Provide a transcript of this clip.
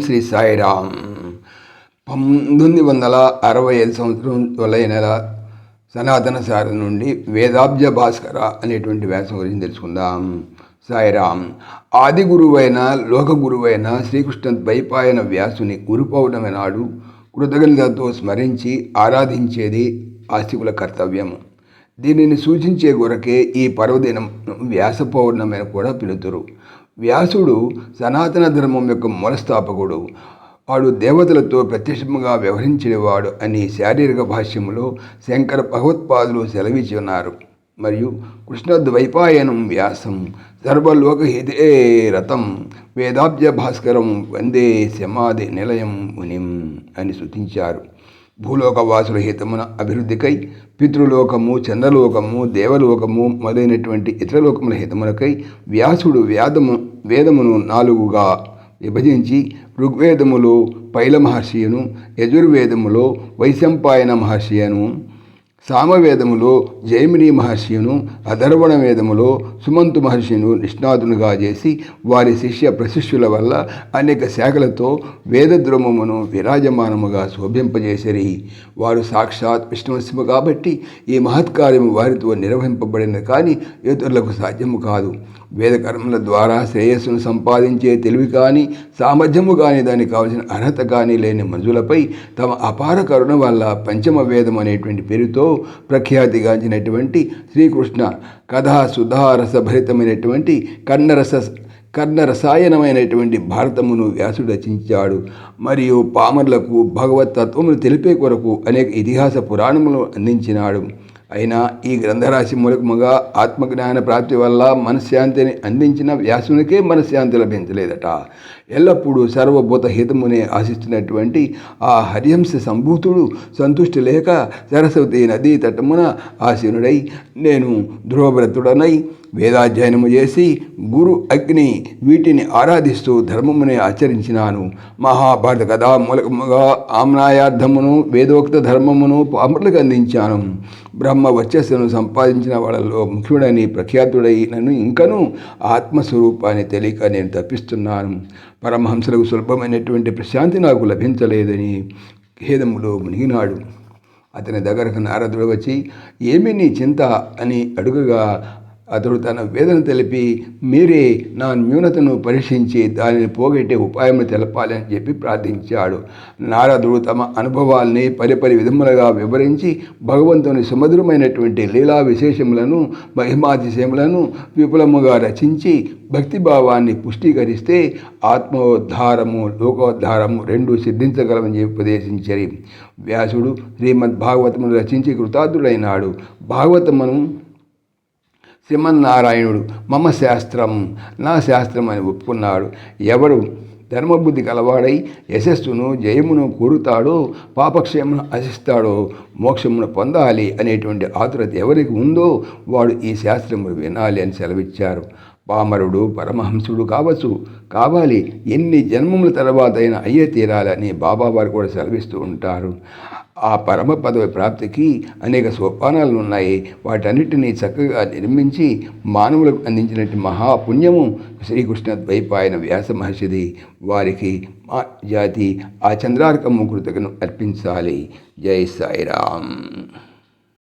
శ్రీ సాయిరామ్. పంతొమ్మిది వందల అరవై ఐదు సంవత్సరం జూలై నెల సనాతన సార నుండి వేదాబ్జ భాస్కర అనేటువంటి వ్యాసం గురించి తెలుసుకుందాం. సాయిరామ్ ఆది గురువైన లోక గురువైన శ్రీకృష్ణ ద్వైపాయన వ్యాసుని గురు పౌర్ణమి నాడు కృతజ్ఞతతో స్మరించి ఆరాధించేది ఆస్తికుల కర్తవ్యము. దీనిని సూచించే కొరకే ఈ పర్వదినం వ్యాస పౌర్ణమి కూడా పిలుతురు. వ్యాసుడు సనాతన ధర్మం యొక్క మూలస్థాపకుడు. వాడు దేవతలతో ప్రత్యక్షంగా వ్యవహరించేవాడు అని శారీరక భాష్యంలో శంకర భగవత్పాదులు సెలవిచ్చి ఉన్నారు మరియు కృష్ణద్వైపాయనం వ్యాసం సర్వలోకహితే రథం వేదాబ్జ భాస్కరం వందే సమాధి నిలయం మునిం అని శృతించారు. భూలోకవాసుల హితమున అభివృద్ధికై పితృలోకము చంద్రలోకము దేవలోకము మొదలైనటువంటి ఇతర లోకముల హితములకై వ్యాసుడు వేదము వేదమును నాలుగుగా విభజించి ఋగ్వేదములో పైల మహర్షియును యజుర్వేదములో వైశంపాయన మహర్షియను సామవేదములో జైమిని మహర్షియును అధర్వణ వేదములో సుమంతు మహర్షిను నిష్ణాతునుగా చేసి వారి శిష్య ప్రశిష్యుల వల్ల అనేక శాఖలతో వేదద్రోమమును విరాజమానముగా శోభింపజేసిరి. వారు సాక్షాత్ విష్ణువశము కాబట్టి ఈ మహత్కార్యము వారితో నిర్వహింపబడిన కానీ ఇతరులకు సాధ్యము కాదు. వేదకర్మల ద్వారా శ్రేయస్సును సంపాదించే తెలివి కానీ సామర్థ్యము కానీ దానికి కావలసిన అర్హత కానీ లేని మంజులపై తమ అపార కరుణ వల్ల పంచమ వేదం అనేటువంటి పేరుతో ప్రఖ్యాతిగాంచినటువంటి శ్రీకృష్ణ కథా సుధారసభరితమైనటువంటి కన్నరస కర్ణరసాయనమైనటువంటి భారతమును వ్యాసుడు రచించాడు. మరియు పామర్లకు భగవత్ తత్వమును తెలిపే కొరకు అనేక ఇతిహాస పురాణములు అందించినాడు. అయినా ఈ గ్రంథరాశి మూలకముగా ఆత్మజ్ఞాన ప్రాప్తి వల్ల మనశ్శాంతిని అందించిన వ్యాసునికే మనశ్శాంతి లభించలేదట. ఎల్లప్పుడూ సర్వభూత హితమునే ఆశిస్తున్నటువంటి ఆ హరిహంస సంభూతుడు సంతుష్టి లేక సరస్వతి నదీ తటమున ఆసీనుడై నేను ధ్రువవ్రతుడనై వేదాధ్యయనము చేసి గురు అగ్ని వీటిని ఆరాధిస్తూ ధర్మమునే ఆచరించినాను. మహాభారత కథా మూలకముగా ఆమ్నాయార్థమును వేదోక్త ధర్మమును పాములకు అందించాను. బ్రహ్మ వచ్చస్సును సంపాదించిన వాళ్ళలో ముఖ్యుడని ప్రఖ్యాతుడై నన్ను ఇంకనూ ఆత్మస్వరూపాన్ని తెలియక నేను తప్పిస్తున్నాను. పరమహంసలకు సులభమైనటువంటి ప్రశాంతి నాకు లభించలేదని ఖేదములో మునిగినాడు. అతని దగ్గరకు నారదుడు వచ్చి ఏమి నీ చింత? అని అడుగగా అతడు తన వేదన తెలిపి మీరే నా న్యూనతను పరీక్షించి దానిని పోగొట్టే ఉపాయం తెలపాలని చెప్పి ప్రార్థించాడు. నారదుడు తమ అనుభవాల్ని పరిపరి విధములుగా వివరించి భగవంతుని సుమధురమైనటువంటి లీలా విశేషములను మహిమాతిశయములను విపులముగా రచించి భక్తిభావాన్ని పుష్టీకరిస్తే ఆత్మోద్ధారము లోకోద్ధారము రెండు సిద్ధించగలమని చెప్పి ఉపదేశించరి. వ్యాసుడు శ్రీమద్ భాగవతమును రచించి కృతార్థుడైనాడు. భాగవతమును శ్రీమన్నారాయణుడు మమ శాస్త్రం నా శాస్త్రం అని ఒప్పుకున్నాడు. ఎవడు ధర్మబుద్ధి కలవాడై యశస్సును జయమును కోరుతాడో పాపక్షేమను ఆశిస్తాడో మోక్షమును పొందాలి అనేటువంటి ఆతురత ఎవరికి ఉందో వాడు ఈ శాస్త్రములు వినాలి అని సెలవిచ్చారు. పామరుడు పరమహంసుడు కావచ్చు. కావాలి ఎన్ని జన్మముల తర్వాత అయినా అయ్యే తీరాలని బాబావారు కూడా సెలవిస్తూ ఉంటారు. ఆ పరమ పదవి ప్రాప్తికి అనేక సోపానాలు ఉన్నాయి. వాటన్నిటినీ చక్కగా నిర్మించి మానవులకు అందించినట్టు మహాపుణ్యము శ్రీకృష్ణ ద్వైపాయన వ్యాస మహర్షిది వారికి మా జాతి ఆ చంద్రార్కము కృతజ్ఞను అర్పించాలి. జై సాయిరామ్.